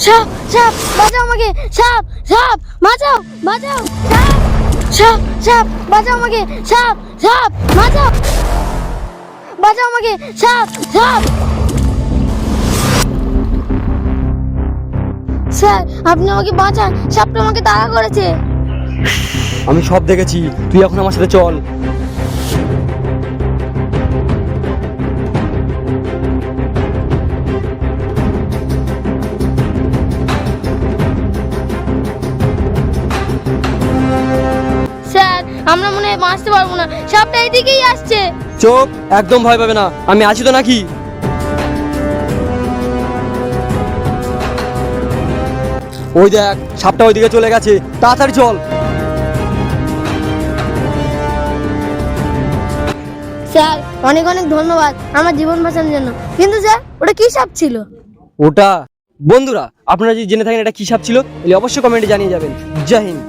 সাপ সাপ, বাঁচাও আমাকে। সাপ সাপ সাপ সাপ আমাকে। সাপ সাপ আমাকে। সাপ সাপ। স্যার, আপনি আমাকে বাঁচান। সাপটা আমাকে তাড়া করেছে। আমি সব দেখেছি। তুই এখন আমার সাথে চল। আমরা মনে হয় বাঁচতে পারব না। সাপটা এদিকেই আসছে। চোখ একদম ভয় পাবে না। আমি আছি তো নাকি? ওই দেখ সাপটা ওইদিকে চলে গেছে। তাড়াতাড়ি চল। স্যার অনেক অনেক ধন্যবাদ আমার জীবন বাঁচানোর জন্য। কিন্তু স্যার ওটা কি সাপ ছিল? ওটা বন্ধুরা আপনারা যদি জেনে থাকেন এটা কি সাপ ছিল তাহলে অবশ্যই কমেন্টে জানিয়ে যাবেন। জয় হিন্দ।